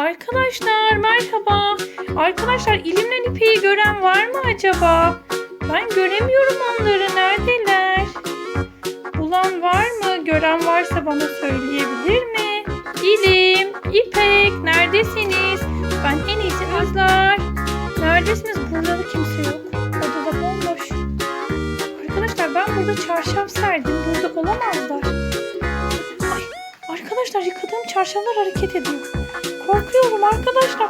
Arkadaşlar merhaba. Arkadaşlar ilimden ipeyi gören var mı acaba? Ben göremiyorum onları. Neredeler? Bulan var mı? Gören varsa bana söyleyebilir mi? İlim, İpek neredesiniz? Ben en iyisi kızlar. Neredesiniz? Burada da kimse yok. Odada bomboş. Arkadaşlar ben burada çarşaf serdim. Burada olamazlar. Ay, arkadaşlar yıkadığım çarşaflar hareket ediyor. Korkuyorum arkadaşlar.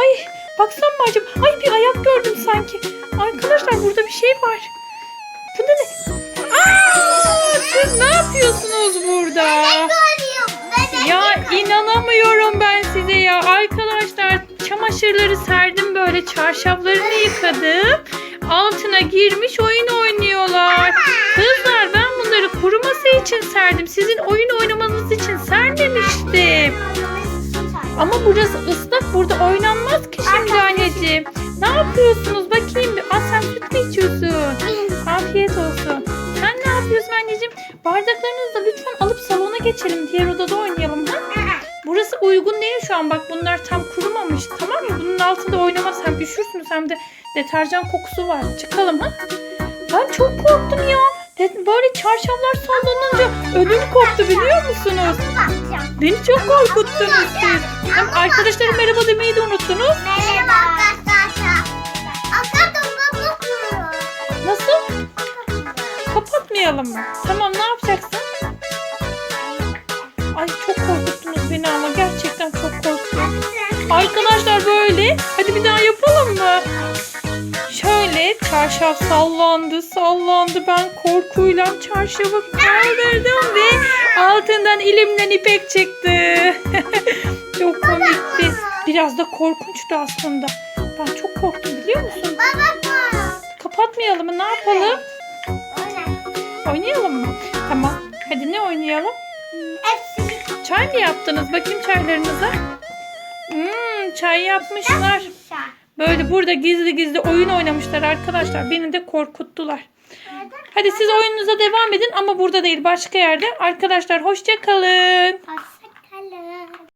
Ay baksam mı acaba? Ay bir ayak gördüm sanki. Arkadaşlar burada bir şey var. Bu ne? Aa, siz ne yapıyorsunuz burada? Ya inanamıyorum ben size ya. Arkadaşlar çamaşırları serdim böyle çarşaflarını yıkadım. Altına girmiş oyun oynuyorlar. Kızlar ben bunları kuruması için serdim. Sizin oyun oynamanız için sermemiştim. Ama burası ıslak burada oynanmaz ki şimdi anneciğim. Ne yapıyorsunuz bakayım bir. Aa sen süt mü içiyorsun? Afiyet olsun. Sen ne yapıyorsun anneciğim? Bardaklarınızı da lütfen alıp salona geçelim. Diğer odada oynayalım ha? Burası uygun değil şu an. Bak bunlar tam kurumamış. Tamam mı? Bunun altında oynamaz. Hem üşürsünüz hem de deterjan kokusu var. Çıkalım ha? Ben çok korktum ya. De- Böyle çarşaflar sallanınca ödüm koptu biliyor musunuz? Beni çok korkuttunuz siz. Hem arkadaşlara merhaba demeyi de unuttunuz. Nasıl? Kapatmayalım mı? Tamam ne yapacaksın? Ay çok korkuttunuz beni ama gerçekten çok korktum. Arkadaşlar böyle. Hadi bir çarşaf sallandı sallandı. Ben korkuyla çarşafı kaldırdım ve altından ilimden ipek çıktı. çok komikti. Biraz da korkunçtu aslında. Ben çok korktum biliyor musun? Kapatmayalım mı? Ne yapalım? Oynayalım mı? Tamam. Hadi ne oynayalım? Çay mı yaptınız? Bakayım çaylarınıza. Hmm, çay yapmışlar. Böyle burada gizli gizli oyun oynamışlar arkadaşlar. Beni de korkuttular. Hadi siz oyununuza devam edin ama burada değil başka yerde. Arkadaşlar hoşça kalın. Hoşça